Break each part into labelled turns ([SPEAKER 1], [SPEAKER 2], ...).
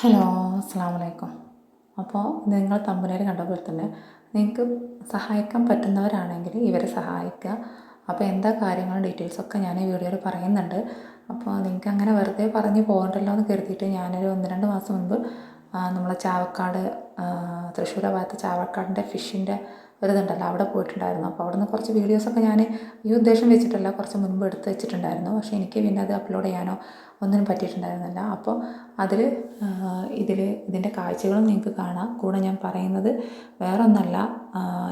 [SPEAKER 1] Hello അസ്സാം വലൈക്കും അപ്പോൾ നിങ്ങൾ തമ്പനയിൽ കണ്ട പോലെ തന്നെ നിങ്ങൾക്ക് സഹായിക്കാൻ പറ്റുന്നവരാണെങ്കിൽ ഇവരെ സഹായിക്കുക. അപ്പോൾ എന്താ കാര്യങ്ങൾ ഡീറ്റെയിൽസൊക്കെ ഞാൻ ഈ വീഡിയോയിൽ പറയുന്നുണ്ട്. അപ്പോൾ നിങ്ങൾക്ക് അങ്ങനെ വെറുതെ പറഞ്ഞ് പോകണ്ടല്ലോ എന്ന് കരുതിയിട്ട് ഞാനൊരു ഒന്ന് രണ്ട് മാസം മുൻപ് നമ്മളെ ചാവക്കാട് തൃശ്ശൂർ ഭാഗത്ത് ചാവക്കാടിന്റെ ഫിഷിന്റെ ഒരിതുണ്ടല്ലോ അവിടെ പോയിട്ടുണ്ടായിരുന്നു. അപ്പോൾ അവിടുന്ന് കുറച്ച് വീഡിയോസൊക്കെ ഞാൻ ഈ ഉദ്ദേശം വെച്ചിട്ടല്ല കുറച്ച് മുൻപ് എടുത്ത് വെച്ചിട്ടുണ്ടായിരുന്നു. പക്ഷേ എനിക്ക് പിന്നെ അത് അപ്ലോഡ് ചെയ്യാനോ ഒന്നിനും പറ്റിയിട്ടുണ്ടായിരുന്നില്ല. അപ്പോൾ അതിൽ ഇതിൽ ഇതിന്റെ കാഴ്ചകളും നിങ്ങൾക്ക് കാണാം. കൂടെ ഞാൻ പറയുന്നത് വേറെ ഒന്നല്ല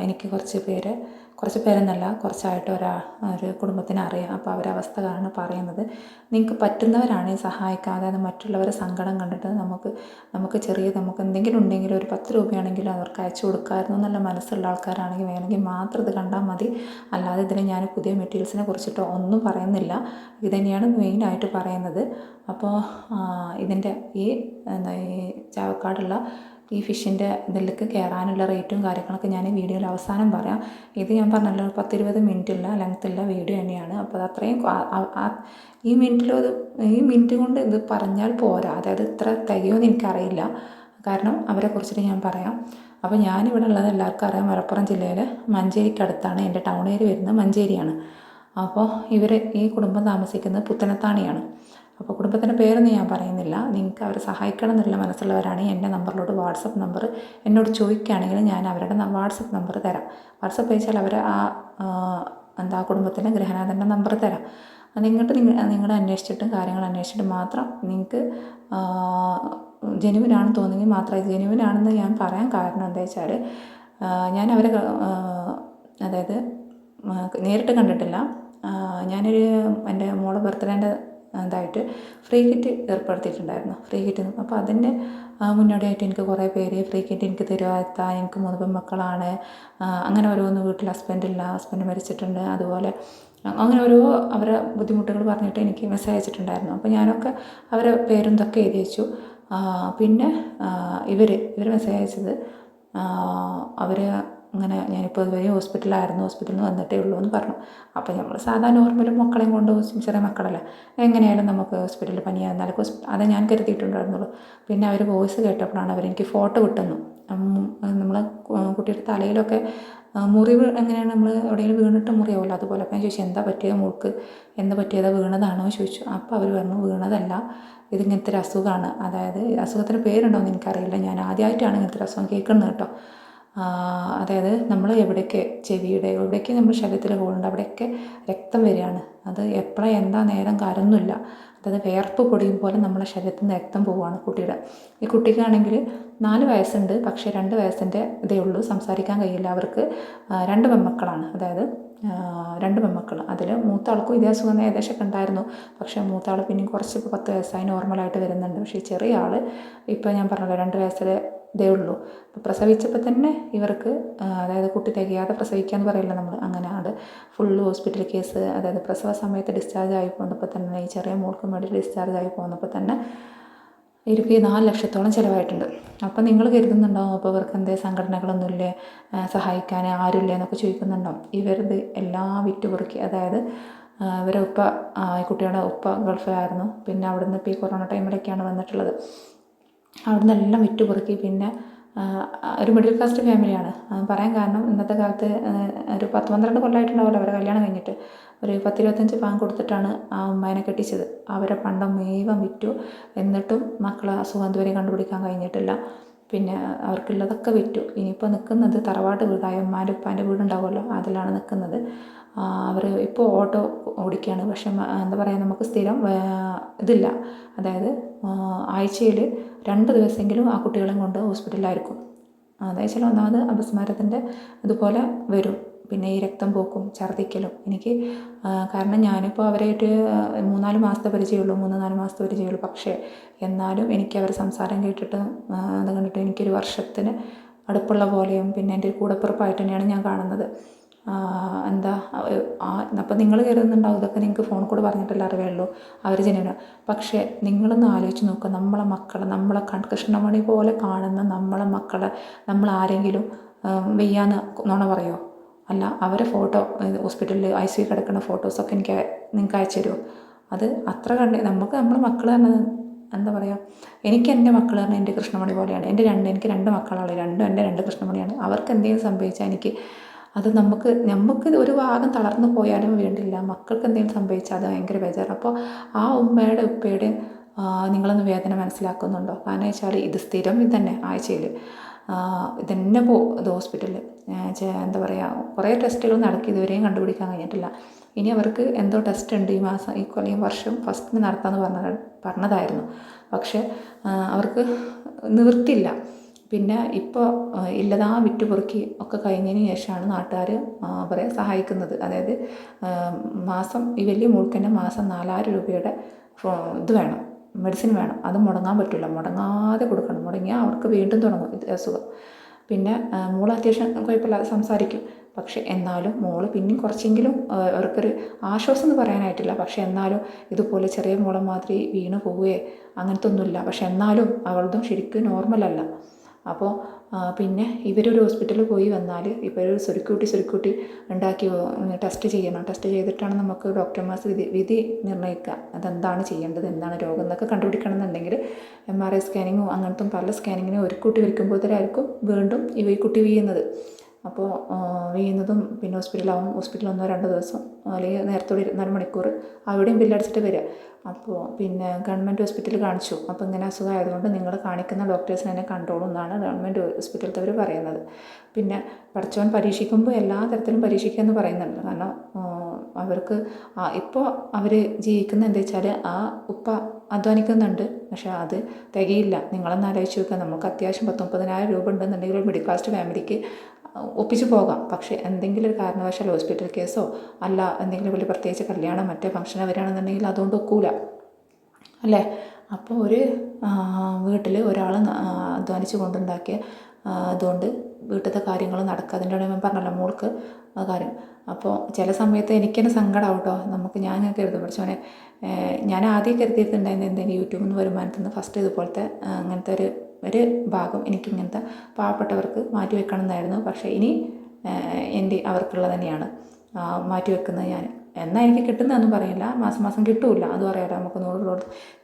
[SPEAKER 1] എനിക്ക് കുറച്ച് പേര് കുറച്ച് പേരെന്നല്ല കുറച്ചായിട്ട് ഒരാ ഒരു കുടുംബത്തിനെ അറിയാം. അപ്പോൾ അവരെ അവസ്ഥ കാരണം പറയുന്നത്. നിങ്ങൾക്ക് പറ്റുന്നവരാണ് സഹായിക്കുക അതായത് മറ്റുള്ളവരെ സങ്കടം കണ്ടിട്ട് നമുക്ക് നമുക്ക് ചെറിയ നമുക്ക് എന്തെങ്കിലും ഉണ്ടെങ്കിൽ ഒരു പത്ത് രൂപയാണെങ്കിലും അവർക്ക് അയച്ചു കൊടുക്കാമായിരുന്നു എന്നുള്ള മനസ്സുള്ള ആൾക്കാരാണെങ്കിൽ വേണമെങ്കിൽ മാത്രം ഇത് കണ്ടാൽ മതി. അല്ലാതെ ഇതിന് ഞാൻ പുതിയ മെറ്റീരിയൽസിനെ കുറിച്ചിട്ടോ ഒന്നും പറയുന്നില്ല. ഇതുതന്നെയാണ് മെയിനായിട്ട് പറയുന്നത്. അപ്പോൾ ഇതിന്റെ ഈ എന്താ ഈ ചാവക്കാടുള്ള ഈ ഫിഷിന്റെ ഇതിലേക്ക് കയറാനുള്ള റേറ്റും കാര്യങ്ങളൊക്കെ ഞാൻ വീഡിയോയിൽ അവസാനം പറയാം. ഇത് ഞാൻ പറഞ്ഞല്ലോ പത്തിരുപത് മിനിറ്റുള്ള ലെങ്ത്തുള്ള വീഡിയോ തന്നെയാണ്. അപ്പോൾ അത് അത്രയും ഈ മിനിറ്റിൽ ഈ മിനിറ്റ് കൊണ്ട് ഇത് പറഞ്ഞാൽ പോരാ. അതായത് ഇത്ര തികയുമെന്ന് എനിക്കറിയില്ല. കാരണം അവരെ കുറിച്ചിട്ട് ഞാൻ പറയാം. അപ്പോൾ ഞാനിവിടെ ഉള്ളത് എല്ലാവർക്കും അറിയാം. മലപ്പുറം ജില്ലയിൽ മഞ്ചേരിക്കടുത്താണ് എന്റെ ടൗൺ ഏരിയ വരുന്നത് മഞ്ചേരിയാണ്. അപ്പോൾ ഇവർ ഈ കുടുംബം താമസിക്കുന്നത് പുത്തനത്താണിയാണ്. അപ്പോൾ കുടുംബത്തിന്റെ പേരൊന്നും ഞാൻ പറയുന്നില്ല. നിങ്ങൾക്ക് അവരെ സഹായിക്കണം എന്നുള്ള മനസ്സുള്ളവരാണെങ്കിൽ എന്റെ നമ്പറിലോട്ട് വാട്സപ്പ് നമ്പർ എന്നോട് ചോദിക്കുകയാണെങ്കിൽ ഞാൻ അവരുടെ വാട്സപ്പ് നമ്പർ തരാം. വാട്സപ്പ് അയച്ചാൽ അവർ ആ എന്താ കുടുംബത്തിന്റെ ഗൃഹനാഥന്റെ നമ്പർ തരാം. അതിങ്ങോട്ട് നിങ്ങൾ നിങ്ങൾ അന്വേഷിച്ചിട്ടും കാര്യങ്ങൾ അന്വേഷിച്ചിട്ട് മാത്രം നിങ്ങൾക്ക് ജെനുവിനാണെന്ന് തോന്നുമെങ്കിൽ മാത്രം ഇത് ജെനുവിനാണെന്ന് ഞാൻ പറയാൻ കാരണം എന്താ വെച്ചാൽ ഞാൻ അവരെ അതായത് നേരിട്ട് കണ്ടിട്ടില്ല. ഞാനൊരു എന്റെ മോളെ ബർത്ത്ഡേന്റെ ഇതായിട്ട് ഫ്രീ കിറ്റ് ഏർപ്പെടുത്തിയിട്ടുണ്ടായിരുന്നു. ഫ്രീ കിറ്റ് അപ്പോൾ അതിന്റെ മുന്നോടിയായിട്ട് എനിക്ക് കുറേ പേര് ഫ്രീ കിറ്റ് എനിക്ക് തരുക എത്താൻ എനിക്ക് മൂന്ന് പെൺമക്കളാണ്. അങ്ങനെ ഓരോന്ന് വീട്ടിൽ ഹസ്ബൻഡില്ല ഹസ്ബൻഡ് മരിച്ചിട്ടുണ്ട്. അതുപോലെ അങ്ങനെ ഓരോ അവരെ ബുദ്ധിമുട്ടുകൾ പറഞ്ഞിട്ട് എനിക്ക് മെസ്സേജ് അയച്ചിട്ടുണ്ടായിരുന്നു. അപ്പോൾ ഞാനൊക്കെ അവരെ പേരും ഇതൊക്കെ എഴുതി വെച്ചു. പിന്നെ ഇവർ ഇവർ മെസ്സേജ് അയച്ചത് അവർ അങ്ങനെ ഞാനിപ്പോൾ ഇതുവരെ ഹോസ്പിറ്റലിലായിരുന്നു ഹോസ്പിറ്റലിൽ നിന്ന് വന്നിട്ടേ ഉള്ളൂ എന്ന് പറഞ്ഞു. അപ്പോൾ നമ്മൾ സാധാരണ നോർമലും മക്കളെയും കൊണ്ട് ചെറിയ മക്കളല്ല. എങ്ങനെയായാലും നമുക്ക് ഹോസ്പിറ്റലിൽ പനിയായിരുന്നാലും അത് ഞാൻ കരുതിയിട്ടുണ്ടായിരുന്നുള്ളൂ. പിന്നെ അവർ വോയിസ് കേട്ടപ്പോഴാണ് അവരെനിക്ക് ഫോട്ടോ കിട്ടുന്നു നമ്മൾ കുട്ടിയുടെ തലയിലൊക്കെ മുറിവ് എങ്ങനെയാണ് നമ്മൾ എവിടെയെങ്കിലും വീണിട്ട് മുറിയാവുമല്ലോ അതുപോലെ അപ്പം ഞാൻ ചോദിച്ചു എന്താ പറ്റിയത് മുൾക്ക്? എന്താ പറ്റിയത്? വീണതാണോ? ചോദിച്ചു. അപ്പോൾ അവർ പറഞ്ഞു വീണതല്ല. ഇതിങ്ങനത്തെ ഒരു അസുഖമാണ് അതായത് അസുഖത്തിന് പേരുണ്ടോ എന്ന് എനിക്കറിയില്ല. ഞാൻ ആദ്യമായിട്ടാണ് ഇങ്ങനത്തെ ഒരു അസുഖം കേൾക്കുന്നത് കേട്ടോ. അതായത് നമ്മൾ എവിടെയൊക്കെ ചെവിയുടെ എവിടെയൊക്കെ നമ്മൾ ശരീരത്തിൽ പോകുന്നുണ്ട് അവിടെയൊക്കെ രക്തം വരികയാണ്. അത് എപ്പോഴാണ് എന്താ നേരം കാര്യമൊന്നുമില്ല അതായത് വേർപ്പ് പൊടിയും പോലെ നമ്മളെ ശരീരത്തിൽ നിന്ന് രക്തം പോവുകയാണ് കുട്ടിയുടെ. ഈ കുട്ടിക്കാണെങ്കിൽ നാല് വയസ്സുണ്ട് പക്ഷേ രണ്ട് വയസ്സിന്റെ ഇതേ ഉള്ളൂ സംസാരിക്കാൻ കഴിയില്ല അവർക്ക്. രണ്ട് പെൺമക്കളാണ്. അതായത് രണ്ട് പെൺമക്കൾ അതിൽ മൂത്ത ആൾക്കും ഇതേ അസുഖം ഏകദേശമൊക്കെ ഉണ്ടായിരുന്നു. പക്ഷേ മൂത്ത ആൾ പിന്നെയും കുറച്ച് പത്ത് വയസ്സായി നോർമലായിട്ട് വരുന്നുണ്ട്. പക്ഷേ ഈ ചെറിയ ആൾ ഇപ്പോൾ ഞാൻ പറഞ്ഞല്ലോ രണ്ട് വയസ്സിലെ ഇതേ ഉള്ളൂ. അപ്പോൾ പ്രസവിച്ചപ്പോൾ തന്നെ ഇവർക്ക് അതായത് കുട്ടി തികയാതെ പ്രസവിക്കുക എന്ന് പറയില്ല നമ്മൾ അങ്ങനെ അത് ഫുള്ള് ഹോസ്പിറ്റൽ കേസ് അതായത് പ്രസവ സമയത്ത് ഡിസ്ചാർജ് ആയി പോന്നപ്പോൾ തന്നെ ഈ ചെറിയ മോൾക്ക് വേണ്ടി ഡിസ്ചാർജ് ആയി പോന്നപ്പോൾ തന്നെ ഇരുപത്തി നാല് ലക്ഷത്തോളം ചിലവായിട്ടുണ്ട്. അപ്പോൾ നിങ്ങൾ കരുതുന്നുണ്ടാവും അപ്പോൾ ഇവർക്ക് എന്തേ സംഘടനകളൊന്നുമില്ലേ? സഹായിക്കാൻ ആരുമില്ലേ എന്നൊക്കെ ചോദിക്കുന്നുണ്ടാവും ഇവരത് എല്ലാ വിറ്റുപുറുക്കി അതായത് ഇവരെ ഉപ്പ ഈ കുട്ടിയുടെ ഉപ്പ ഗൾഫിലായിരുന്നു. പിന്നെ അവിടുന്ന് ഇപ്പോൾ ഈ കൊറോണ ടൈമിലൊക്കെയാണ് വന്നിട്ടുള്ളത്. അവിടുന്ന് എല്ലാം വിറ്റുപുറുക്കി. പിന്നെ ഒരു മിഡിൽ ക്ലാസ് ഫാമിലിയാണ് പറയാൻ കാരണം ഇന്നത്തെ കാലത്ത് ഒരു പത്ത് പന്ത്രണ്ട് കൊല്ലമായിട്ടുണ്ടാവുമല്ലോ അവരെ കല്യാണം കഴിഞ്ഞിട്ട് ഒരു പത്തിരുപത്തഞ്ച് പാൻ കൊടുത്തിട്ടാണ് ആ ഉമ്മേനെ കെട്ടിച്ചത്. അവരെ പണ്ടം മുഴുവൻ വിറ്റു. എന്നിട്ടും മക്കളെ അസുഖം ഇതുവരെ കണ്ടുപിടിക്കാൻ കഴിഞ്ഞിട്ടില്ല. പിന്നെ അവർക്കുള്ളതൊക്കെ വിറ്റു. ഇനിയിപ്പോൾ നിൽക്കുന്നത് തറവാട്ട് വീടായ ഉമ്മാന്റെ ഉപ്പാന്റെ വീടുണ്ടാവുമല്ലോ അതിലാണ് നിൽക്കുന്നത്. അവർ ഇപ്പോൾ ഓട്ടോ ഓടിക്കുകയാണ്. പക്ഷെ എന്താ പറയുക നമുക്ക് സ്ഥിരം ഇതില്ല. അതായത് ആഴ്ചയിൽ രണ്ട് ദിവസമെങ്കിലും ആ കുട്ടികളെയും കൊണ്ട് ഹോസ്പിറ്റലിലായിരിക്കും. അതായത് ചില ഒന്നാമത് അപസ്മാരത്തിന്റെ അതുപോലെ വരും. പിന്നെ ഈ രക്തം പോക്കും ഛർദ്ദിക്കലും. എനിക്ക് കാരണം ഞാനിപ്പോൾ അവരായിട്ട് മൂന്നാൽ മാസത്തെ പരിചയമുള്ളൂ. മൂന്ന് നാല് മാസത്തെ പരിചയമുള്ളൂ. പക്ഷേ എന്നാലും എനിക്ക് അവർ സംസാരം കേട്ടിട്ട് അത് കണ്ടിട്ട് എനിക്കൊരു വർഷത്തിന് അടുപ്പുള്ള പോലെയും പിന്നെ എന്റെ കൂടപ്പിറപ്പായിട്ട് തന്നെയാണ് ഞാൻ കാണുന്നത്. എന്താ അപ്പം നിങ്ങൾ കരുതുന്നുണ്ടാവും ഇതൊക്കെ നിങ്ങൾക്ക് ഫോണിൽ കൂടെ പറഞ്ഞിട്ടല്ലേ അറിയുള്ളൂ. അവർ ജനുവിന പക്ഷേ നിങ്ങളൊന്ന് ആലോചിച്ച് നോക്കുക. നമ്മളെ മക്കളെ നമ്മളെ കൃഷ്ണമണി പോലെ കാണുന്ന നമ്മളെ മക്കളെ നമ്മൾ ആരെങ്കിലും വെയ്യാന്ന് നോണ പറയുമോ അല്ല അവരെ ഫോട്ടോ ഹോസ്പിറ്റലിൽ ഐ സി കിടക്കുന്ന ഫോട്ടോസൊക്കെ എനിക്ക് നിങ്ങൾക്ക് അയച്ചു തരുമോ അത് അത്ര കണ്ട് നമുക്ക് നമ്മളെ മക്കൾ തന്നെ എന്താ പറയുക എനിക്ക് എന്റെ മക്കൾ പറഞ്ഞാൽ എന്റെ കൃഷ്ണമണി പോലെയാണ്. എന്റെ രണ്ട് എനിക്ക് രണ്ട് മക്കളാണ് രണ്ടും എന്റെ രണ്ട് കൃഷ്ണമണിയാണ്. അവർക്ക് എന്തെങ്കിലും സംഭവിച്ചാൽ എനിക്ക് അത് നമുക്ക് നമുക്ക് ഒരു ഭാഗം തളർന്നു പോയാലും വേണ്ടില്ല. മക്കൾക്ക് എന്തെങ്കിലും സംഭവിച്ചാൽ അത് ഭയങ്കര ബേജാറ്. അപ്പോൾ ആ ഉമ്മയുടെ ഉപ്പയുടെയും നിങ്ങളൊന്ന് വേദന മനസ്സിലാക്കുന്നുണ്ടോ? കാരണം വെച്ചാൽ ഇത് സ്ഥിരം ഇത് തന്നെ ആഴ്ചയിൽ ഇതന്നെ പോ ഇത് ഹോസ്പിറ്റലിൽ എന്താ പറയുക കുറേ ടെസ്റ്റുകൾ നടക്കി ഇതുവരെയും കണ്ടുപിടിക്കാൻ കഴിഞ്ഞിട്ടില്ല. ഇനി അവർക്ക് എന്തോ ടെസ്റ്റ് ഉണ്ട് ഈ മാസം ഈ കൊല്ലം വർഷം ഫസ്റ്റിന് നടത്താമെന്ന് പറഞ്ഞ പറഞ്ഞതായിരുന്നു. പക്ഷേ അവർക്ക് നിവൃത്തിയില്ല. പിന്നെ ഇപ്പോൾ ഇല്ലതാ വിറ്റ് പൊറുക്കി ഒക്കെ കഴിഞ്ഞതിന് ശേഷമാണ് നാട്ടുകാർ അവരെ സഹായിക്കുന്നത്. അതായത് മാസം ഈ വലിയ മുഴുക്കന്റെ മാസം നാലായിരം രൂപയുടെ ഇത് വേണം മെഡിസിൻ വേണം. അത് മുടങ്ങാൻ പറ്റില്ല മുടങ്ങാതെ കൊടുക്കണം. മുടങ്ങിയാൽ അവർക്ക് വീണ്ടും തുടങ്ങും. ഇത് അസുഖം. പിന്നെ മോൾ അത്യാവശ്യം കുഴപ്പമില്ലാതെ സംസാരിക്കും. പക്ഷേ എന്നാലും മോൾ പിന്നെയും കുറച്ചെങ്കിലും അവർക്കൊരു ആശ്വാസം എന്ന് പറയാനായിട്ടില്ല. പക്ഷേ എന്നാലും ഇതുപോലെ ചെറിയ മോളെ മാതിരി വീണ് പോവുകയെ അങ്ങനത്തെ ഒന്നുമില്ല പക്ഷെ എന്നാലും അവളതും ശരിക്കും നോർമലല്ല. അപ്പോൾ പിന്നെ ഇവരൊരു ഹോസ്പിറ്റലിൽ പോയി വന്നാൽ ഒരു സുരുക്കൂട്ടി സുരുക്കൂട്ടി ഉണ്ടാക്കി ടെസ്റ്റ് ചെയ്യണം. ടെസ്റ്റ് ചെയ്തിട്ടാണ് നമുക്ക് ഡോക്ടർമാർ വിധി വിധി നിർണയിക്കുക. അതെന്താണ് ചെയ്യേണ്ടത്? എന്താണ് രോഗം എന്നൊക്കെ കണ്ടുപിടിക്കണം എന്നുണ്ടെങ്കിൽ എം ആർ ഐ സ്കാനിങ്ങോ അങ്ങനത്തെ പല സ്കാനിങ്ങിനും ഒരു കുട്ടി വരയ്ക്കുമ്പോഴത്തേക്കും വീണ്ടും ഇവ ഈ കുട്ടി വീഴുന്നത് അപ്പോൾ വീഴുന്നതും പിന്നെ ഹോസ്പിറ്റലാവും ഹോസ്പിറ്റലിൽ ഒന്നോ രണ്ടോ ദിവസം അല്ലെങ്കിൽ നേരത്തോടെ ഇരുപത്തിനാല് മണിക്കൂർ അവിടെയും ബില്ലടിച്ചിട്ട് വരിക. അപ്പോൾ പിന്നെ ഗവൺമെന്റ് ഹോസ്പിറ്റലിൽ കാണിച്ചു. അപ്പോൾ ഇങ്ങനെ അസുഖമായതുകൊണ്ട് നിങ്ങൾ കാണിക്കുന്ന ഡോക്ടേഴ്സിനെ തന്നെ കണ്ടോളൂ എന്നാണ് ഗവൺമെന്റ് ഹോസ്പിറ്റലിലത്തെ പറയുന്നത്. പിന്നെ പഠിച്ചവൻ പരീക്ഷിക്കുമ്പോൾ എല്ലാ തരത്തിലും പരീക്ഷിക്കുക എന്ന് പറയുന്നുണ്ട്. കാരണം അവർക്ക് ഇപ്പോൾ അവർ ജീവിക്കുന്ന എന്താ വെച്ചാൽ ആ ഉപ്പ അധ്വാനിക്കുന്നുണ്ട്. പക്ഷേ അത് തികയില്ല. നിങ്ങളൊന്ന് ആലോചിച്ച് നോക്കുക നമുക്ക് അത്യാവശ്യം പത്ത് മുപ്പതിനായിരം രൂപ ഉണ്ടെന്നുണ്ടെങ്കിൽ ഒരു മിഡിൽ ക്ലാസ് ഫാമിലിക്ക് ഒപ്പിച്ച് പോകാം. പക്ഷേ എന്തെങ്കിലും ഒരു കാരണവശാൽ ഹോസ്പിറ്റൽ കേസോ അല്ല എന്തെങ്കിലും വലിയ പ്രത്യേകിച്ച് കല്യാണം മറ്റേ ഫംഗ്ഷനോ വരികയാണെന്നുണ്ടെങ്കിൽ അതുകൊണ്ട് ഒക്കൂല. അല്ലേ? അപ്പോൾ ഒരു വീട്ടിൽ ഒരാൾ അധ്വാനിച്ച് കൊണ്ടുണ്ടാക്കിയ അതുകൊണ്ട് വീട്ടിലത്തെ കാര്യങ്ങൾ നടക്കുക. അതിന്റെ ഞാൻ പറഞ്ഞല്ലോ മോൾക്ക് കാര്യം. അപ്പോൾ ചില സമയത്ത് എനിക്കെന്നെ സങ്കടമാവും കേട്ടോ നമുക്ക് ഞാൻ ഇങ്ങനെ കരുതും. പഠിച്ചോനെ ഞാൻ ആദ്യം കരുതിയിട്ടുണ്ടായിരുന്നു എന്തെങ്കിലും യൂട്യൂബിൽ നിന്ന് വരുമാനത്തിൽ നിന്ന് ഫസ്റ്റ് ഇതുപോലത്തെ അങ്ങനത്തെ ഒരു ഒരു ഭാഗം എനിക്കിങ്ങനത്തെ പാവപ്പെട്ടവർക്ക് മാറ്റിവെക്കണം എന്നായിരുന്നു പക്ഷേ ഇനി എന്റെ അവർക്കുള്ളത് തന്നെയാണ് മാറ്റിവെക്കുന്നത് ഞാൻ. എന്നാൽ എനിക്ക് കിട്ടുന്നതെന്നും പറയില്ല. മാസം മാസം കിട്ടില്ല. അതും അറിയാലോ നമുക്ക് നൂറ് രൂപ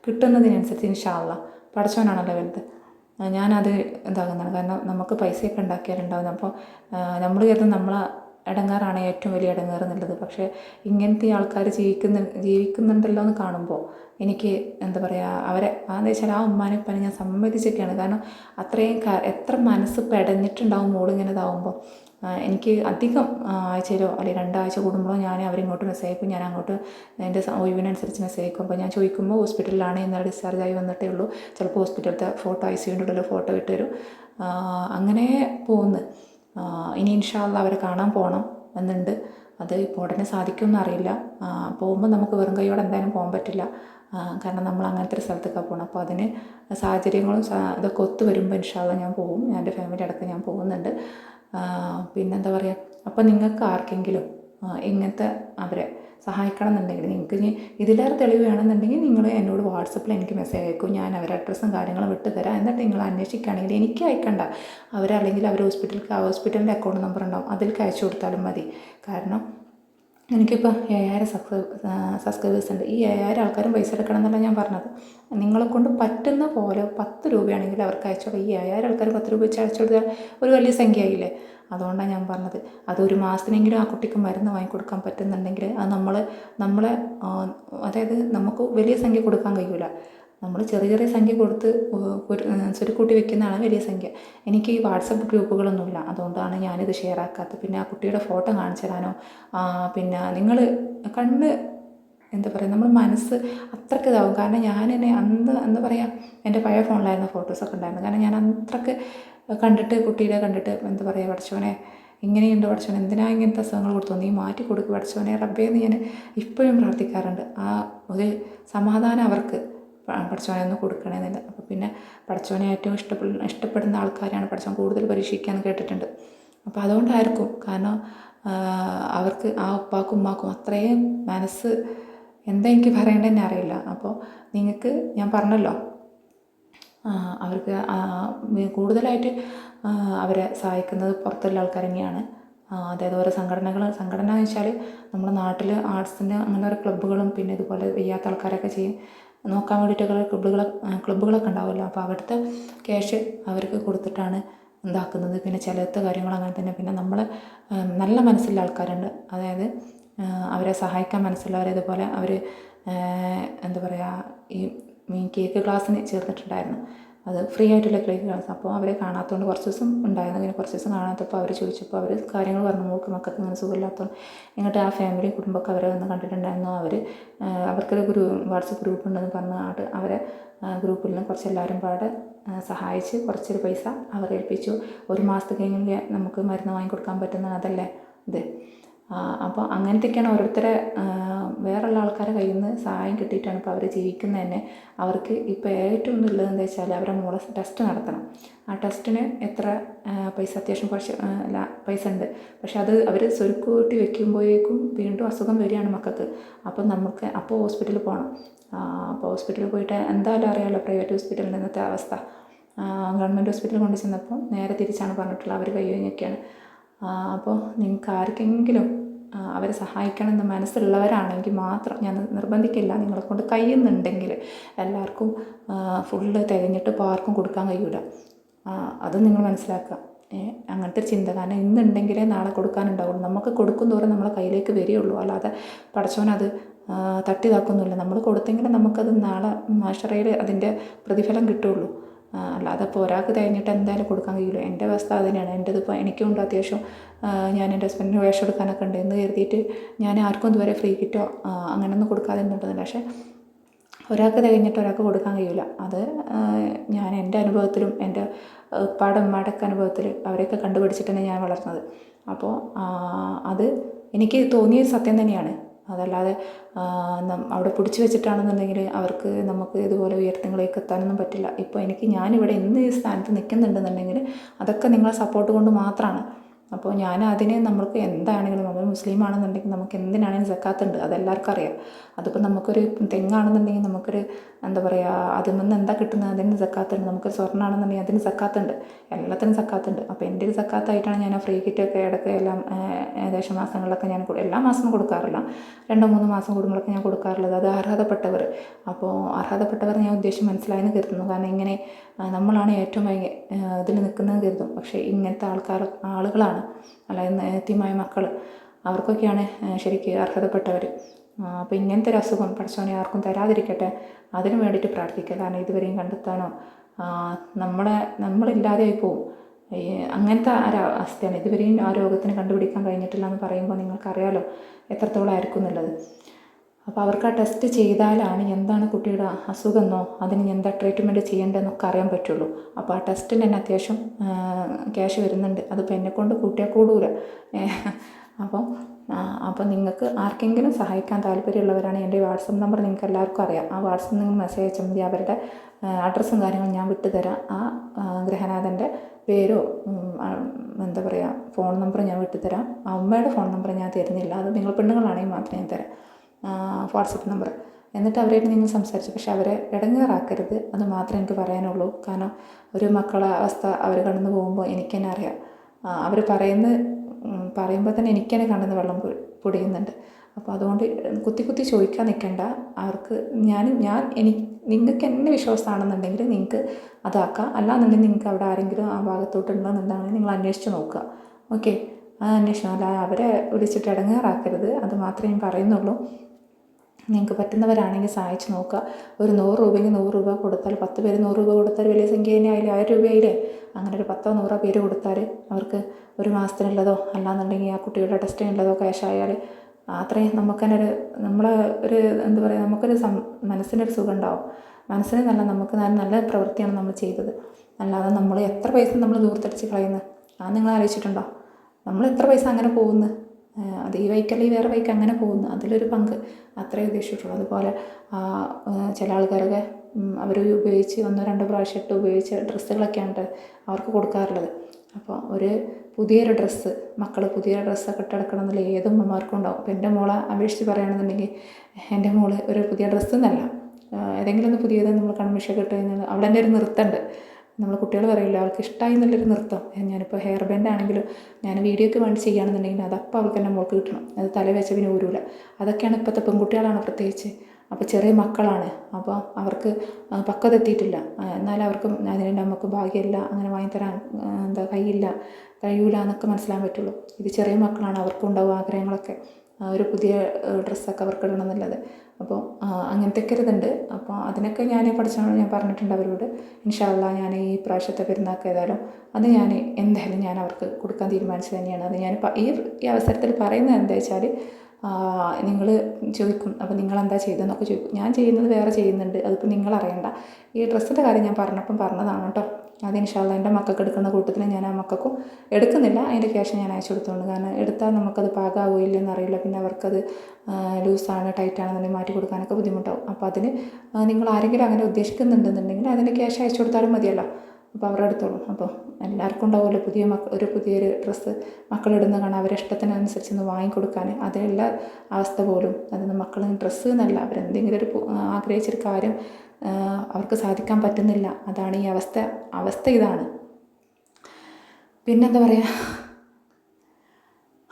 [SPEAKER 1] കിട്ടുന്നതിനനുസരിച്ച് ഇൻഷാള്ള പഠിച്ചവനാണല്ലോ വലുത്. ഞാനത് ഇതാകുന്നതാണ് കാരണം നമുക്ക് പൈസയൊക്കെ ഉണ്ടാക്കിയാലുണ്ടാകുന്നത് അപ്പോൾ നമ്മൾ കരുതും നമ്മൾ ഇടങ്ങാറാണ് ഏറ്റവും വലിയ ഇടങ്ങാറ് എന്നുള്ളത്. പക്ഷേ ഇങ്ങനത്തെ ആൾക്കാർ ജീവിക്കുന്ന ജീവിക്കുന്നുണ്ടല്ലോ എന്ന് കാണുമ്പോൾ എനിക്ക് എന്താ പറയുക അവരെ അതെന്ന് വെച്ചാൽ ആ ഉമ്മാനെ ഉപ്പാനെ ഞാൻ സമ്മതിച്ചൊക്കെയാണ് കാരണം അത്രയും എത്ര മനസ്സ് പെടഞ്ഞിട്ടുണ്ടാവും മോളിങ്ങനെ ഇതാവുമ്പോൾ എനിക്ക് അധികം ആഴ്ചയിലോ അല്ലെങ്കിൽ രണ്ടാഴ്ച കൂടുമ്പോഴോ ഞാൻ അവരിങ്ങോട്ട് മെസ്സേജ് അയക്കും. ഞാൻ അങ്ങോട്ട് എന്റെ ഒഴിവിനനുസരിച്ച് മെസ്സേജ് അയക്കും. അപ്പോൾ ഞാൻ ചോദിക്കുമ്പോൾ ഹോസ്പിറ്റലിലാണ് ഡിസ്ചാർജ് ആയി വന്നിട്ടേ ഉള്ളൂ. ചിലപ്പോൾ ഹോസ്പിറ്റലത്തെ ഫോട്ടോ ഐ ഉള്ളിൽ ഫോട്ടോ ഇട്ടുതരും അങ്ങനെ പോകുന്നു ഇനി ഇൻഷാല്ല അവരെ കാണാൻ പോകണം എന്നുണ്ട്. അത് ഇപ്പോൾ ഉടനെ സാധിക്കുമെന്ന് അറിയില്ല. പോകുമ്പോൾ നമുക്ക് വെറും കൈയോടെ എന്തായാലും പോകാൻ പറ്റില്ല. കാരണം നമ്മൾ അങ്ങനത്തെ ഒരു സ്ഥലത്തേക്കാണ് പോകണം അപ്പോൾ അതിന് സാഹചര്യങ്ങളും ഇതൊക്കെ ഒത്തു വരുമ്പോൾ ഇൻഷാല്ല ഞാൻ പോകും. ഞാൻ എന്റെ ഫാമിലി അടക്കം ഞാൻ പോകുന്നുണ്ട്. പിന്നെന്താ പറയുക അപ്പോൾ നിങ്ങൾക്ക് ആർക്കെങ്കിലും ഇങ്ങനത്തെ അവരെ സഹായിക്കണം എന്നുണ്ടെങ്കിൽ നിങ്ങൾക്ക് ഇനി ഇതിലേറെ തെളിവ് വേണമെന്നുണ്ടെങ്കിൽ നിങ്ങൾ എന്നോട് വാട്സപ്പിൽ എനിക്ക് മെസ്സേജ് അയക്കും. ഞാൻ അവരെ അഡ്രസ്സും കാര്യങ്ങളും വിട്ടുതരാം. എന്നിട്ട് നിങ്ങൾ അന്വേഷിക്കുകയാണെങ്കിൽ എനിക്ക് അയക്കണ്ട. അവരല്ലെങ്കിൽ അവർ ഹോസ്പിറ്റലിൽ ഹോസ്പിറ്റലിന്റെ അക്കൗണ്ട് നമ്പർ ഉണ്ടാവും. അതിൽ അയച്ചു കൊടുത്താലും മതി. കാരണം എനിക്കിപ്പോൾ ഏഴായിരം സബ്സ്ക്രൈബേഴ്സ് ഉണ്ട്. ഈ ഏഴായിരം ആൾക്കാരും പൈസ എടുക്കണം എന്നല്ല ഞാൻ പറഞ്ഞത്. നിങ്ങളെ കൊണ്ട് പറ്റുന്ന പോലെ പത്ത് രൂപയാണെങ്കിൽ അവർക്ക് അയച്ചോളൂ ഈ ഏഴായിരം ആൾക്കാർ പത്ത് രൂപ വെച്ച് അയച്ചു കൊടുത്താൽ ഒരു വലിയ സംഖ്യ ആയില്ലേ അതുകൊണ്ടാണ് ഞാൻ പറഞ്ഞത്. അത് ഒരു മാസത്തിനെങ്കിലും ആ കുട്ടിക്ക് മരുന്ന് വാങ്ങിക്കൊടുക്കാൻ പറ്റുന്നുണ്ടെങ്കിൽ അത് നമ്മൾ നമ്മളെ അതായത് നമുക്ക് വലിയ സംഖ്യ കൊടുക്കാൻ കഴിയില്ല നമ്മൾ ചെറിയ ചെറിയ സംഖ്യ കൊടുത്ത് സ്വരുക്കൂട്ടി വെക്കുന്നതാണ് വലിയ സംഖ്യ. എനിക്ക് ഈ വാട്സപ്പ് ഗ്രൂപ്പുകളൊന്നുമില്ല. അതുകൊണ്ടാണ് ഞാനിത് ഷെയർ ആക്കാത്തത്. പിന്നെ ആ കുട്ടിയുടെ ഫോട്ടോ കാണിച്ചു തരാനോ പിന്നെ നിങ്ങൾ കണ്ട് എന്താ പറയുക നമ്മൾ മനസ്സ് അത്രയ്ക്ക് ഇതാവും. കാരണം ഞാൻ എന്നെ അന്ന് എന്താ പറയുക എന്റെ പഴയ ഫോണിലായിരുന്നു ഫോട്ടോസൊക്കെ ഉണ്ടായിരുന്നു കാരണം ഞാൻ അത്രയ്ക്ക് കണ്ടിട്ട് കുട്ടിയുടെ കണ്ടിട്ട് എന്താ പറയുക പഠിച്ചവനെ ഇങ്ങനെയുണ്ട് പഠിച്ചവൻ എന്തിനാ ഇങ്ങനത്തെ അസുഖങ്ങൾ കൊടുത്തു നീ മാറ്റി കൊടുക്കുക പഠിച്ചവനെ റബ്ബേ എന്ന് ഞാൻ ഇപ്പോഴും പ്രാർത്ഥിക്കാറുണ്ട്. ആ ഒരു സമാധാനം അവർക്ക്. പഠിച്ചവനെ ഒന്ന് കൊടുക്കണമെന്നില്ല അപ്പോൾ പിന്നെ പഠിച്ചവനെ ഏറ്റവും ഇഷ്ടപ്പെടുന്ന ഇഷ്ടപ്പെടുന്ന ആൾക്കാരെയാണ് പഠിച്ചവൻ കൂടുതൽ പരീക്ഷിക്കാമെന്ന് കേട്ടിട്ടുണ്ട്. അപ്പോൾ അതുകൊണ്ടായിരിക്കും കാരണം അവർക്ക് ആ ഉപ്പാക്കും ഉമ്മാക്കും അത്രയും മനസ്സ് എന്താ എനിക്ക് പറയേണ്ടതെന്ന് അറിയില്ല. അപ്പോൾ നിങ്ങൾക്ക് ഞാൻ പറഞ്ഞല്ലോ അവർക്ക് കൂടുതലായിട്ട് അവരെ സഹായിക്കുന്നത് പുറത്തുള്ള ആൾക്കാർ തന്നെയാണ് അതായത് ഓരോ സംഘടനകൾ സംഘടന എന്ന് വെച്ചാൽ നമ്മുടെ നാട്ടിൽ ആർട്സിന്റെ അങ്ങനെ ഓരോ ക്ലബ്ബുകളും പിന്നെ ഇതുപോലെ വയ്യാത്ത ആൾക്കാരൊക്കെ ചെയ്യും. നോക്കാൻ വേണ്ടിയിട്ടൊക്കെ ക്ലബ്ബുകളെ ക്ലബ്ബുകളൊക്കെ ഉണ്ടാവുമല്ലോ. അപ്പോൾ അവിടുത്തെ ക്യാഷ് അവർക്ക് കൊടുത്തിട്ടാണ് ഇതാക്കുന്നത്. പിന്നെ ചിലത്തെ കാര്യങ്ങൾ അങ്ങനെ തന്നെ. പിന്നെ നമ്മൾ നല്ല മനസ്സുള്ള ആൾക്കാരുണ്ട്. അതായത് അവരെ സഹായിക്കാൻ മനസ്സുള്ളവർ ഇതുപോലെ അവർ എന്താ പറയുക ഈ ഈ കേക്ക് ക്ലാസ്സിന് ചേർന്നിട്ടുണ്ടായിരുന്നു. അത് ഫ്രീ ആയിട്ടുള്ള ക്ലിനിക് ആണ്. അപ്പോൾ അവരെ കാണാത്തതുകൊണ്ട് കുറച്ച് ദിവസം ഉണ്ടായിരുന്നു. അങ്ങനെ കുറച്ച് ദിവസം കാണാത്തപ്പോൾ അവർ ചോദിച്ചപ്പോൾ അവർ കാര്യങ്ങൾ പറഞ്ഞു. മോൾക്ക് മക്കൾക്ക് ഇങ്ങനെ സുഖമില്ലാത്തതുകൊണ്ട് എന്നിട്ട് ആ ഫാമിലി കുടുംബമൊക്കെ അവരെ വന്ന് കണ്ടിട്ടുണ്ടായിരുന്നു. അവർ അവർക്കൊരു ഗ്രൂ വാട്സപ്പ് ഗ്രൂപ്പ് ഉണ്ടെന്ന് പറഞ്ഞിട്ട് അവരെ ഗ്രൂപ്പിൽ നിന്ന് കുറച്ച് എല്ലാവരും പാടെ സഹായിച്ച് കുറച്ചൊരു പൈസ അവർ ഏൽപ്പിച്ചു. ഒരു മാസത്തെ കഴിഞ്ഞെങ്കിൽ നമുക്ക് മരുന്ന് വാങ്ങിക്കൊടുക്കാൻ പറ്റുന്ന അതല്ലേ? ഇത്. അപ്പോൾ അങ്ങനത്തെയൊക്കെയാണ് ഓരോരുത്തരെ വേറെയുള്ള ആൾക്കാരെ കയ്യിൽ നിന്ന് സഹായം കിട്ടിയിട്ടാണ് ഇപ്പോൾ അവർ ജീവിക്കുന്നത് തന്നെ അവർക്ക് ഇപ്പോൾ ഏറ്റവും നല്ലത് എന്താ വെച്ചാൽ അവരുടെ മോളെ ടെസ്റ്റ് നടത്തണം. ആ ടെസ്റ്റിന് എത്ര പൈസ അത്യാവശ്യം കുറച്ച് അല്ല പൈസ ഉണ്ട്. പക്ഷെ അത് അവർ സ്വരുക്ക് കൂട്ടി വെക്കുമ്പോഴേക്കും വീണ്ടും അസുഖം വരികയാണ് മക്കൾക്ക്. അപ്പം നമുക്ക് അപ്പോൾ ഹോസ്പിറ്റലിൽ പോകണം അപ്പോൾ ഹോസ്പിറ്റലിൽ പോയിട്ട് എന്തായാലും അറിയാമല്ലോ പ്രൈവറ്റ് ഹോസ്പിറ്റലിന്റെ ഇന്നത്തെ അവസ്ഥ. ഗവൺമെന്റ് ഹോസ്പിറ്റലിൽ കൊണ്ട് ചെന്നപ്പോൾ നേരെ തിരിച്ചാണ് പറഞ്ഞിട്ടുള്ളത്. അവർ കൈ കഴിഞ്ഞൊക്കെയാണ് അപ്പോൾ നിങ്ങൾക്ക് ആർക്കെങ്കിലും അവരെ സഹായിക്കണമെന്ന് മനസ്സുള്ളവരാണെങ്കിൽ മാത്രം ഞാൻ നിർബന്ധിക്കില്ല. നിങ്ങളെ കൊണ്ട് കഴിയുന്നുണ്ടെങ്കിൽ എല്ലാവർക്കും ഫുള്ള് തികഞ്ഞിട്ട് ഇപ്പോൾ ആർക്കും കൊടുക്കാൻ കഴിയില്ല അത് നിങ്ങൾ മനസ്സിലാക്കുക. അങ്ങനത്തെ ചിന്ത. കാരണം ഇന്നുണ്ടെങ്കിലേ നാളെ കൊടുക്കാനുണ്ടാവുള്ളൂ. നമുക്ക് കൊടുക്കും തോറും നമ്മളെ കയ്യിലേക്ക് വരികയുള്ളൂ. അല്ലാതെ പടച്ചവനത് തട്ടിതാക്കുന്നില്ല. നമ്മൾ കൊടുത്തെങ്കിൽ നമുക്കത് നാളെ മാഷറയിൽ അതിന്റെ പ്രതിഫലം കിട്ടുള്ളൂ അല്ലാതെ ഇപ്പോൾ ഒരാൾക്ക് തികഞ്ഞിട്ട് എന്തായാലും കൊടുക്കാൻ കഴിയില്ല എന്റെ അവസ്ഥ അത് തന്നെയാണ്. എനിക്കും ഉണ്ട് അത്യാവശ്യം ഞാൻ എന്റെ ഹസ്ബൻഡിന് വേഷം എടുക്കാനൊക്കെ ഉണ്ട് എന്ന് കരുതിയിട്ട് ഞാൻ ആർക്കും ഇതുവരെ ഫ്രീ കിറ്റോ അങ്ങനെയൊന്നും കൊടുക്കാതെ നിന്നിട്ടില്ല പക്ഷേ ഒരാൾക്ക് തികഞ്ഞിട്ട് ഒരാൾക്ക് കൊടുക്കാൻ കഴിയില്ല അത് ഞാൻ എന്റെ അനുഭവത്തിലും എന്റെ ഉപ്പാടെ ഉമ്മാടൊക്കെ അനുഭവത്തിൽ അവരെയൊക്കെ കണ്ടുപിടിച്ചിട്ടാണ് ഞാൻ വളർന്നത്. അപ്പോൾ അത് എനിക്ക് തോന്നിയ സത്യം തന്നെയാണ്. അതല്ലാതെ അവിടെ പിടിച്ചു വെച്ചിട്ടാണെന്നുണ്ടെങ്കിൽ അവർക്ക് നമുക്ക് ഇതുപോലെ ഉയർത്തങ്ങളിലേക്ക് എത്താനൊന്നും പറ്റില്ല. ഇപ്പോൾ എനിക്ക് ഞാനിവിടെ ഇന്ന് ഈ സ്ഥാനത്ത് നിൽക്കുന്നുണ്ടെന്നുണ്ടെങ്കിൽ അതൊക്കെ നിങ്ങളെ സപ്പോർട്ട് കൊണ്ട് മാത്രമാണ് അപ്പോൾ ഞാൻ അതിനെ നമ്മൾക്ക് എന്താണെങ്കിലും നമ്മൾ മുസ്ലിം ആണെന്നുണ്ടെങ്കിൽ നമുക്ക് എന്തിനാണെങ്കിലും സക്കാത്തുണ്ട് അതെല്ലാവർക്കും അറിയാം. അതിപ്പോൾ നമുക്കൊരു തെങ്ങാണെന്നുണ്ടെങ്കിൽ നമുക്കൊരു എന്താ പറയുക അതിൽ നിന്ന് എന്താ കിട്ടുന്നത്? അതിന് സക്കാത്തുണ്ട്. നമുക്ക് സ്വർണമാണെന്നുണ്ടെങ്കിൽ അതിന് സക്കാത്തുണ്ട്. എല്ലാത്തിനും സക്കാത്തുണ്ട്. അപ്പോൾ എന്റെ ഒരു സക്കാത്തായിട്ടാണ് ഞാൻ ആ ഫ്രീ കിറ്റൊക്കെ ഇടയ്ക്ക് എല്ലാം ഏകദേശം മാസങ്ങളിലൊക്കെ ഞാൻ എല്ലാ മാസവും കൊടുക്കാറില്ല. രണ്ടോ മൂന്നോ മാസം കൂടുമ്പോഴൊക്കെ ഞാൻ കൊടുക്കാറുള്ളത്. അത് അർഹതപ്പെട്ടവർ. അപ്പോൾ അർഹതപ്പെട്ടവർ ഞാൻ ഉദ്ദേശം മനസ്സിലായെന്ന് കരുതുന്നു. കാരണം ഇങ്ങനെ നമ്മളാണ് ഏറ്റവും ഭയങ്കര ഇതിൽ നിൽക്കുന്നത് കരുതും. പക്ഷേ ഇങ്ങനത്തെ ആൾക്കാർ ആളുകളാണ്. അല്ലാതെ നേത്യമായ മക്കൾ അവർക്കൊക്കെയാണ് ശരിക്ക് അർഹതപ്പെട്ടവർ അപ്പോൾ ഇങ്ങനത്തെ ഒരു അസുഖം പഠിച്ചവനെ ആർക്കും തരാതിരിക്കട്ടെ. അതിനു വേണ്ടിയിട്ട് പ്രാർത്ഥിക്കുക. കാരണം ഇതുവരെയും കണ്ടെത്താനോ നമ്മളെ നമ്മളില്ലാതെ പോവും. അങ്ങനത്തെ ഒരു അവസ്ഥയാണ്. ഇതുവരെയും ആ രോഗത്തിന് കണ്ടുപിടിക്കാൻ കഴിഞ്ഞിട്ടില്ല എന്ന് പറയുമ്പോൾ നിങ്ങൾക്കറിയാലോ എത്രത്തോളം ആയിരിക്കും എന്നുള്ളത്. അപ്പോൾ അവർക്ക് ആ ടെസ്റ്റ് ചെയ്താലാണ് എന്താണ് കുട്ടിയുടെ അസുഖമെന്നോ അതിന് എന്താ ട്രീറ്റ്മെന്റ് ചെയ്യേണ്ടതെന്നൊക്കെ അറിയാൻ പറ്റുള്ളൂ. അപ്പോൾ ആ ടെസ്റ്റിന് തന്നെ അത്യാവശ്യം ക്യാഷ് വരുന്നുണ്ട്. അതിപ്പോൾ എന്നെക്കൊണ്ട് കൂട്ടിയാൽ കൂടൂല. അപ്പം അപ്പോൾ നിങ്ങൾക്ക് ആർക്കെങ്കിലും സഹായിക്കാൻ താല്പര്യമുള്ളവരാണ് എന്റെ വാട്സപ്പ് നമ്പർ നിങ്ങൾക്ക് എല്ലാവർക്കും അറിയാം. ആ വാട്സപ്പ് നിങ്ങൾ മെസ്സേജ് അയച്ചാൽ മതി. അവരുടെ അഡ്രസ്സും കാര്യങ്ങളും ഞാൻ വിട്ടുതരാം ആ ഗ്രഹനാഥന്റെ പേരോ എന്താ പറയുക ഫോൺ നമ്പർ ഞാൻ വിട്ടുതരാം അമ്മയുടെ ഫോൺ നമ്പർ ഞാൻ തരുന്നില്ല. അത് നിങ്ങൾ പെണ്ണുങ്ങളാണെങ്കിൽ മാത്രമേ ഞാൻ തരാം. WhatsApp number. എന്നിട്ട് അവരായിട്ട് നിങ്ങൾ സംസാരിച്ചു. പക്ഷെ അവരെ ഇടങ്ങേറാക്കരുത്. അത് മാത്രമേ എനിക്ക് പറയാനുള്ളൂ. കാരണം ഒരു മക്കളെ അവസ്ഥ അവർ കടന്നു പോകുമ്പോൾ എനിക്ക് തന്നെ അറിയാം അവർ പറയുന്നത് പറയുമ്പോൾ തന്നെ എനിക്ക് തന്നെ കണ്ടെന്ന് വെള്ളം പൊടിയുന്നുണ്ട്. അപ്പോൾ അതുകൊണ്ട് കുത്തി കുത്തി ചോദിക്കാൻ നിൽക്കണ്ട. അവർക്ക് ഞാൻ ഞാൻ എനിക്ക് നിങ്ങൾക്ക് എന്നെ വിശ്വാസമാണെന്നുണ്ടെങ്കിൽ നിങ്ങൾക്ക് അതാക്കാം. അല്ലാന്നുണ്ടെങ്കിൽ നിങ്ങൾക്ക് അവിടെ ആരെങ്കിലും ആ ഭാഗത്തോട്ടുണ്ടെന്നുണ്ടെങ്കിൽ നിങ്ങൾ അന്വേഷിച്ച് നോക്കുക. ഓക്കെ? അത് അന്വേഷണം അല്ല അവരെ വിളിച്ചിട്ട് ഇടങ്ങേറാക്കരുത്. അത് മാത്രമേ ഞാൻ പറയുന്നുള്ളൂ. നിങ്ങൾക്ക് പറ്റുന്നവരാണെങ്കിൽ സഹായിച്ച് നോക്കുക. ഒരു നൂറ് രൂപയ്ക്ക് നൂറ് രൂപ കൊടുത്താൽ പത്ത് പേര് നൂറ് രൂപ കൊടുത്താൽ വലിയ സംഖ്യ തന്നെ ആയില്ലേ? ആയിരം രൂപയായില്ലേ? അങ്ങനെ ഒരു പത്തോ നൂറോ പേര് കൊടുത്താൽ അവർക്ക് ഒരു മാസത്തിനുള്ളതോ അല്ലാന്നുണ്ടെങ്കിൽ ആ കുട്ടിയുടെ ടെസ്റ്റിനുള്ളതോ ക്യാഷ് ആയാൽ അത്രയും നമുക്ക് തന്നെ ഒരു നമ്മളെ ഒരു എന്താ പറയുക നമുക്കൊരു സം മനസ്സിനൊരു സുഖം ഉണ്ടാവും മനസ്സിന് നല്ല നമുക്ക് നല്ല പ്രവൃത്തിയാണ് നമ്മൾ ചെയ്തത്. അല്ലാതെ നമ്മൾ എത്ര പൈസ നമ്മൾ ദൂരത്തടിച്ച് കളയുന്നത് അത് നിങ്ങൾ ആലോചിച്ചിട്ടുണ്ടോ? നമ്മൾ എത്ര പൈസ അങ്ങനെ പോകുന്നു? അത് ഈ വൈക്ക് അല്ലെങ്കിൽ വേറെ വൈക്ക് അങ്ങനെ പോകുന്നു. അതിലൊരു പങ്ക് അത്രേ ഉദ്ദേശിച്ചിട്ടുള്ളൂ. അതുപോലെ ചില ആൾക്കാരൊക്കെ അവർ ഉപയോഗിച്ച് ഒന്നോ രണ്ടോ പ്രാവശ്യം ഇട്ട് ഉപയോഗിച്ച ഡ്രസ്സുകളൊക്കെയാണ് അവർക്ക് കൊടുക്കാറുള്ളത്. അപ്പോൾ ഒരു പുതിയൊരു ഡ്രസ്സ് മക്കൾ പുതിയൊരു ഡ്രസ്സൊക്കെ ഇട്ടെടുക്കണം എന്നുള്ള ഏത് ഉമ്മമാർക്കും ഉണ്ടാവും. അപ്പോൾ എന്റെ മോളെ അപേക്ഷിച്ച് പറയുകയാണെന്നുണ്ടെങ്കിൽ എന്റെ മോൾ ഒരു പുതിയ ഡ്രസ്സ് എന്നല്ല ഏതെങ്കിലും ഒന്ന് പുതിയത് നമ്മൾ കൺമിഷൊക്കെ ഇട്ട് കഴിഞ്ഞാൽ അവിടെ എന്റെ ഒരു നൃത്തമുണ്ട് നമ്മൾ കുട്ടികൾ പറയില്ല അവൾക്ക് ഇഷ്ടമായി എന്നുള്ളൊരു നൃത്തം. ഞാനിപ്പോൾ ഹെയർ ബാൻഡ് ആണെങ്കിലും ഞാൻ വീഡിയോയ്ക്ക് വേണ്ടി ചെയ്യുകയാണെന്നുണ്ടെങ്കിൽ അതപ്പോൾ അവൾക്ക് എന്റെ മോൾക്ക് കിട്ടണം. അത് തല വെച്ച പിന്നെ ഊരൂല. അതൊക്കെയാണ് ഇപ്പോഴത്തെ പെൺകുട്ടികളാണ് പ്രത്യേകിച്ച്. അപ്പോൾ ചെറിയ മക്കളാണ്. അപ്പോൾ അവർക്ക് പക്വത എത്തിയിട്ടില്ല. എന്നാലും അവർക്ക് അതിന് നമുക്ക് ഭാഗ്യമില്ല അങ്ങനെ വാങ്ങിത്തരാൻ തരാൻ എന്താ കയ്യില്ല കഴിയൂല എന്നൊക്കെ മനസ്സിലാൻ പറ്റുള്ളൂ. ഇത് ചെറിയ മക്കളാണ് അവർക്കുണ്ടാവും ആഗ്രഹങ്ങളൊക്കെ. ഒരു പുതിയ ഡ്രസ്സൊക്കെ അവർക്ക് ഇടണം എന്നുള്ളത്. അപ്പോൾ ആ, അങ്ങനത്തെ ഒക്കെ ഒരിതുണ്ട്. അപ്പോൾ അതിനൊക്കെ ഞാൻ പഠിച്ചാണ് ഞാൻ പറഞ്ഞിട്ടുണ്ട് അവരോട് ഇൻഷാല്ല ഞാൻ ഈ പ്രാവശ്യത്തെ പെരുന്നാൾക്ക് ഏതായാലും അത് ഞാൻ എന്തായാലും ഞാൻ അവർക്ക് കൊടുക്കാൻ തീരുമാനിച്ചത് തന്നെയാണ്. അത് ഞാൻ ഈ ഈ അവസരത്തിൽ പറയുന്നത് എന്താ വെച്ചാൽ നിങ്ങൾ ചോദിക്കും അപ്പോൾ നിങ്ങൾ എന്താ ചെയ്തതെന്നൊക്കെ ചോദിക്കും. ഞാൻ ചെയ്യുന്നത് വേറെ ചെയ്യുന്നുണ്ട് അതിപ്പോൾ നിങ്ങൾ അറിയണ്ട ഈ ഡ്രസ്സിന്റെ കാര്യം ഞാൻ പറഞ്ഞപ്പം പറഞ്ഞതാണ് കേട്ടോ. അത് ഇൻഷാല്ല എന്റെ മക്കൾക്ക് എടുക്കുന്ന കൂട്ടത്തിൽ ഞാൻ ആ മക്കൾക്കും എടുക്കുന്നില്ല. അതിന്റെ ക്യാഷ് ഞാൻ അയച്ചു കൊടുത്തോണ്ട് കാരണം എടുത്താൽ നമുക്കത് പാകാവോ ഇല്ലെന്ന് അറിയില്ല പിന്നെ അവർക്കത് ലൂസാണ് ടൈറ്റാണെന്നുണ്ടെങ്കിൽ മാറ്റി കൊടുക്കാനൊക്കെ ബുദ്ധിമുട്ടാവും. അപ്പോൾ അതിന് നിങ്ങൾ ആരെങ്കിലും അങ്ങനെ ഉദ്ദേശിക്കുന്നുണ്ടെന്നുണ്ടെങ്കിൽ അതിന്റെ ക്യാഷ് അയച്ചു കൊടുത്താലും മതിയല്ലോ. അപ്പോൾ അവരുടെ എടുത്തോളും അപ്പോൾ എല്ലാവർക്കും ഉണ്ടാവുമല്ലോ പുതിയ മക്ക ഒരു പുതിയൊരു ഡ്രസ്സ്. മക്കളിടുന്ന കാണാൻ അവരെ ഇഷ്ടത്തിനനുസരിച്ച് ഒന്ന് വാങ്ങിക്കൊടുക്കാൻ. അതിനുള്ള അവസ്ഥ പോലും. അതൊന്നും മക്കൾ ഡ്രസ്സ് എന്നല്ല. അവരെന്തെങ്കിലും ഒരു ആഗ്രഹിച്ചൊരു കാര്യം അവർക്ക് സാധിക്കാൻ പറ്റുന്നില്ല. അതാണ് ഈ അവസ്ഥ. അവസ്ഥ ഇതാണ്. പിന്നെന്താ പറയുക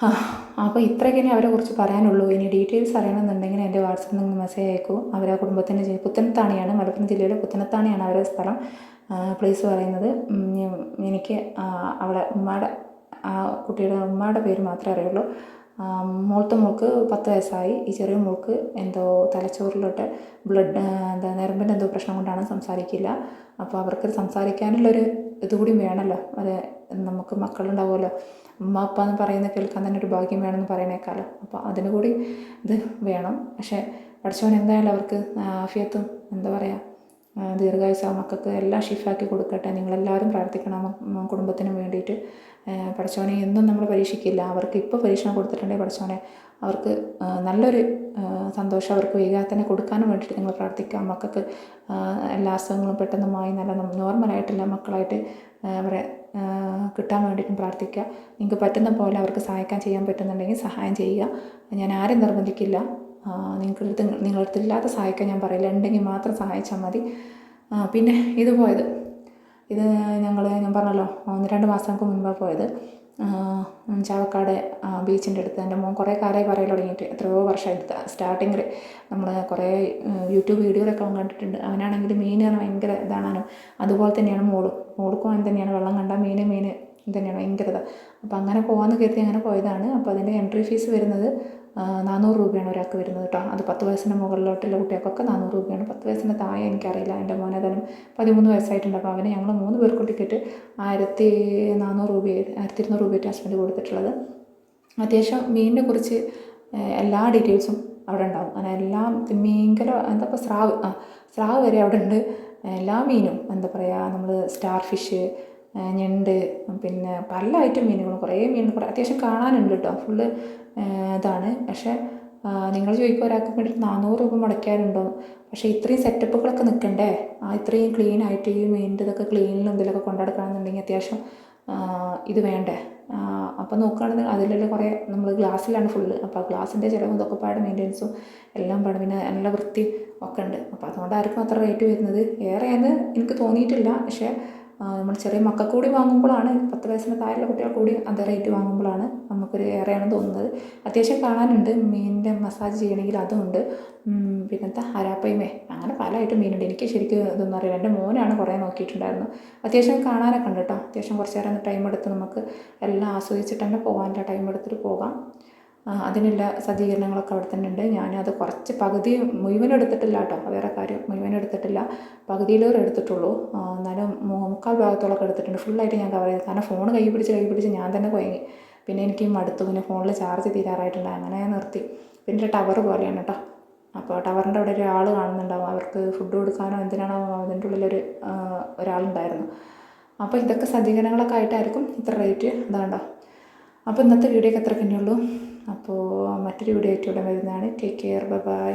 [SPEAKER 1] ആ അപ്പോൾ ഇത്രയൊക്കെ ഇനി അവരെ കുറിച്ച് പറയാനുള്ളൂ. ഇനി ഡീറ്റെയിൽസ് അറിയണമെന്നുണ്ടെങ്കിൽ എന്റെ വാട്സപ്പിൽ നിന്ന് മെസ്സേജ് അയക്കൂ. അവരെ കുടുംബത്തിന്റെ പുത്തനത്താണിയാണ്. മലപ്പുറം ജില്ലയിലെ പുത്തനത്താണിയാണ് അവരുടെ സ്ഥലം. പ്ലേസ് പറയുന്നത് എനിക്ക് അവളെ ഉമ്മയുടെ ആ കുട്ടിയുടെ ഉമ്മയുടെ പേര് മാത്രമേ അറിയുള്ളൂ. മൂത്ത മോൾക്ക് പത്ത് വയസ്സായി. ഈ ചെറിയ മോൾക്ക് എന്തോ തലച്ചോറിലോട്ട് ബ്ലഡ് എന്താ നരമ്പിന്റെ എന്തോ പ്രശ്നം കൊണ്ടാണ് സംസാരിക്കില്ല. അപ്പോൾ അവർക്ക് സംസാരിക്കാനുള്ളൊരു ഇതുകൂടി വേണമല്ലോ അത് നമുക്ക് മക്കളുണ്ടാവുമല്ലോ. ഉമ്മ അപ്പ എന്ന് പറയുന്ന കേൾക്കാൻ തന്നെ ഒരു ഭാഗ്യം വേണമെന്ന് പറയണേക്കാലം അപ്പോൾ അതിനുകൂടി ഇത് വേണം. പക്ഷേ പഠിച്ചവൻ എന്തായാലും അവർക്ക് ആഫിയത്തും എന്താ പറയുക ദീർഘായുസ മക്കൾക്ക് എല്ലാം ഷിഫാക്കി കൊടുക്കട്ടെ. നിങ്ങളെല്ലാവരും പ്രാർത്ഥിക്കണം. കുടുംബത്തിനും വേണ്ടിയിട്ട്. പഠിച്ചവനെ എന്നും നമ്മൾ പരീക്ഷിക്കില്ല. അവർക്ക് ഇപ്പോൾ പരീക്ഷണം കൊടുത്തിട്ടുണ്ടെങ്കിൽ പഠിച്ചവനെ അവർക്ക് നല്ലൊരു സന്തോഷം അവർക്ക് വൈകാതെ തന്നെ കൊടുക്കാനും വേണ്ടിയിട്ട് നിങ്ങൾ പ്രാർത്ഥിക്കാം മക്കൾക്ക് എല്ലാ അസുഖങ്ങളും പെട്ടെന്ന് മായി നല്ല നോർമലായിട്ടുള്ള മക്കളായിട്ട് അവരെ കിട്ടാൻ വേണ്ടിയിട്ടും പ്രാർത്ഥിക്കുക. നിങ്ങൾക്ക് പറ്റുന്ന പോലെ അവർക്ക് സഹായിക്കാൻ ചെയ്യാൻ പറ്റുന്നുണ്ടെങ്കിൽ സഹായം ചെയ്യുക. ഞാൻ ആരും നിർബന്ധിക്കില്ല. നിങ്ങൾക്ക് അടുത്ത് നിങ്ങളുടെ അടുത്ത് ഇല്ലാത്ത സഹായിക്കാൻ ഞാൻ പറയില്ല. ഉണ്ടെങ്കിൽ മാത്രം സഹായിച്ചാൽ മതി. പിന്നെ ഇത് പോയത്. ഇത് ഞങ്ങൾ ഞാൻ പറഞ്ഞല്ലോ ഒന്ന് രണ്ട് മാസങ്ങൾക്ക് മുൻപാണ് പോയത്. ചാവക്കാട് ബീച്ചിന്റെ അടുത്ത്. എന്റെ മോൻ കുറേ കാലമായി പറയൽ തുടങ്ങിയിട്ട് എത്രയോ വർഷമായിട്ട് സ്റ്റാർട്ടിങ്ങിൽ നമ്മൾ കുറേ യൂട്യൂബ് വീഡിയോയിലൊക്കെ അവൻ കണ്ടിട്ടുണ്ട്. അവനാണെങ്കിൽ മീൻ പറഞ്ഞാൽ ഭയങ്കര ഇതാണ് അതുപോലെ തന്നെയാണ് മോളും. മോൾക്കും അവൻ തന്നെയാണ്. വെള്ളം കണ്ടാൽ മീൻ മീൻ തന്നെയാണ് ഭയങ്കരത അപ്പോൾ അങ്ങനെ പോകാമെന്ന് കരുതി അങ്ങനെ പോയതാണ്. അപ്പോൾ അതിന്റെ എൻട്രി ഫീസ് വരുന്നത് നാനൂറ് രൂപയാണ് ഒരാൾക്ക് വരുന്നത് കേട്ടോ. അത് പത്ത് വയസ്സിന് മുകളിലോട്ടുള്ള കുട്ടികൾക്കൊക്കെ നാനൂറ് രൂപയാണ്. പത്ത് വയസ്സിന് താഴെ എനിക്കറിയില്ല. എന്റെ മോനെ ഏതായാലും പതിമൂന്ന് വയസ്സായിട്ടുണ്ട്. അപ്പോൾ അവന് ഞങ്ങൾ മൂന്ന് പേർക്കും ടിക്കറ്റ് ആയിരത്തി നാനൂറ് രൂപ ആയിരത്തി ഇരുന്നൂറ് രൂപയായിട്ട് ഹസ്ബൻഡ് കൊടുത്തിട്ടുള്ളത്. അത്യാവശ്യം മീനിനെ കുറിച്ച് എല്ലാ ഡീറ്റെയിൽസും അവിടെ ഉണ്ടാവും. അങ്ങനെ എല്ലാ മീൻകല എന്താ ഇപ്പോൾ സ്രാവ് ആ സ്രാവ് വരെ അവിടെ ഉണ്ട്. എല്ലാ മീനും എന്താ പറയുക നമ്മൾ സ്റ്റാർ ഫിഷ് ഞണ്ട് പിന്നെ പല ഐറ്റം മീനുകളും. കുറേ മീനുകൾ അത്യാവശ്യം കാണാനുണ്ട് കേട്ടോ. ഫുള്ള് ഇതാണ്. പക്ഷേ നിങ്ങൾ ചോദിക്കും ഒരാൾക്ക് വേണ്ടിയിട്ട് നാനൂറ് രൂപ മുടക്കാറുണ്ടോ പക്ഷേ ഇത്രയും സെറ്റപ്പുകളൊക്കെ നിൽക്കണ്ടേ ആ ഇത്രയും ക്ലീൻ ആയിട്ട് ഈ മീനിന്റെ ഇതൊക്കെ ക്ലീനിലും ഇതിലൊക്കെ കൊണ്ടുനടക്കണമെന്നുണ്ടെങ്കിൽ അത്യാവശ്യം ഇത് വേണ്ടേ? അപ്പോൾ നോക്കുകയാണെങ്കിൽ അതിലെല്ലാം കുറേ നമ്മൾ ഗ്ലാസ്സിലാണ് ഫുള്ള് അപ്പോൾ ഗ്ലാസിന്റെ ചിലവും ഇതൊക്കെ പാട് മെയിന്റെനൻസും എല്ലാം പാട് പിന്നെ നല്ല വൃത്തി ഒക്കെ ഉണ്ട്. അപ്പോൾ അതുകൊണ്ടായിരിക്കും അത്ര റേറ്റ് വരുന്നത് ഏറെയെന്ന് എനിക്ക് തോന്നിയിട്ടില്ല. പക്ഷേ നമ്മൾ ചെറിയ മക്കൾക്ക് കൂടി വാങ്ങുമ്പോഴാണ് പത്ത് വയസ്സിന് താഴെയുള്ള കുട്ടികൾ കൂടി അതേ റേറ്റ് വാങ്ങുമ്പോഴാണ് നമുക്കൊരു ഏറെയാണ് തോന്നുന്നത്. അത്യാവശ്യം കാണാനുണ്ട് മീനിന്റെ മസാജ് ചെയ്യണമെങ്കിൽ അതുമുണ്ട്. പിന്നത്തെ ഹരാപ്പയ്മേ അങ്ങനെ പല ഐറ്റം മീനുണ്ട്. എനിക്ക് ശരിക്കും ഇതൊന്നും അറിയില്ല. എന്റെ മോനാണ് കുറേ നോക്കിയിട്ടുണ്ടായിരുന്നു. അത്യാവശ്യം കാണാനൊക്കെ ഉണ്ട് കേട്ടോ. അത്യാവശ്യം കുറച്ച് നേരം ടൈം എടുത്ത് നമുക്ക് എല്ലാം ആസ്വദിച്ചിട്ട് തന്നെ പോകാനുള്ള ടൈം എടുത്തിട്ട് പോകാം. അതിനുള്ള സജ്ജീകരണങ്ങളൊക്കെ അവിടെ തന്നെ ഉണ്ട്. ഞാൻ അത് കുറച്ച് പകുതി മുഴുവൻ എടുത്തിട്ടില്ല കേട്ടോ. വേറെ കാര്യം മുഴുവൻ എടുത്തിട്ടില്ല പകുതിയിലേറെ എടുത്തിട്ടുള്ളൂ. എന്നാലും മുക്കാൽ ഭാഗത്തോളമൊക്കെ എടുത്തിട്ടുണ്ട്. ഫുള്ളായിട്ട് ഞാൻ കവർ ചെയ്തു. കാരണം ഫോൺ കൈ പിടിച്ച് കൈ പിടിച്ച് ഞാൻ തന്നെ കുഴങ്ങി പിന്നെ എനിക്ക് മടുത്തു. പിന്നെ ഫോണിൽ ചാർജ് തീരാറായിട്ടുണ്ട്. അങ്ങനെ ഞാൻ നിർത്തി. പിന്നെ ടവർ പോലെയാണ് കേട്ടോ. അപ്പോൾ ടവറിന്റെ അവിടെ ഒരാൾ കാണുന്നുണ്ടാവും. അവർക്ക് ഫുഡ് കൊടുക്കാനോ എന്തിനാണോ അതിന്റെ ഉള്ളിലൊരു ഒരാളുണ്ടായിരുന്നു. അപ്പോൾ ഇതൊക്കെ സജ്ജീകരണങ്ങളൊക്കെ ആയിട്ടായിരിക്കും ഇത്ര റേറ്റ് അതാണ്ടോ അപ്പോൾ ഇന്നത്തെ വീഡിയോക്ക് എത്ര തന്നെയുള്ളൂ. അപ്പോൾ മറ്റൊരു വീഡിയോ ആയിട്ട് ഇവിടെ വരുന്നതാണ്. Take care bye